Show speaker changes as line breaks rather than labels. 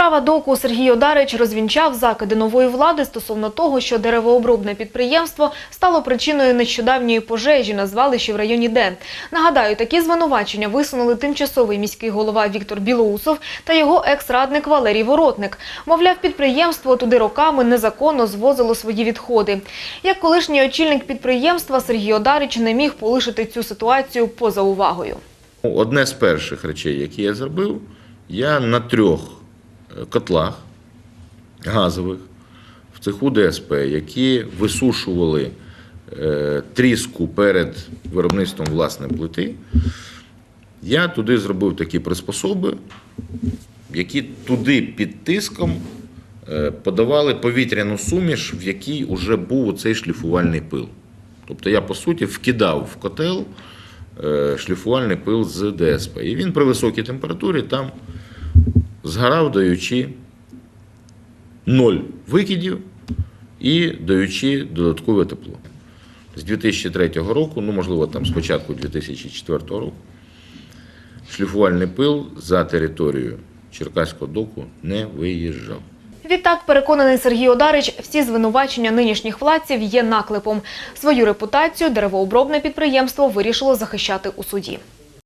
Справа доку Сергій Одарич розвінчав закиди нової влади стосовно того, що деревообробне підприємство стало причиною нещодавньої пожежі на звалищі в районі Д. Нагадаю, такі звинувачення висунули тимчасовий міський голова Віктор Білоусов та його екс-радник Валерій Воротник. Мовляв, підприємство туди роками незаконно звозило свої відходи. Як колишній очільник підприємства Сергій Одарич не міг полишити цю ситуацію поза увагою.
Одне з перших речей, які я зробив, я на трьох котлах газових в цеху ДСП, які висушували е, тріску перед виробництвом власне плити, я туди зробив такі приспособи, які туди під тиском е, подавали повітряну суміш, в якій вже був цей шліфувальний пил. Тобто я, по суті, вкидав в котел е, шліфувальний пил з ДСП. І він при високій температурі там згорав, даючи ноль викидів і даючи додаткове тепло. З 2003 року, ну можливо, там з початку 2004 року, шліфувальний пил за територію Черкаського доку не виїжджав.
Відтак, переконаний Сергій Одарич, всі звинувачення нинішніх владців є наклепом. Свою репутацію деревообробне підприємство вирішило захищати у суді.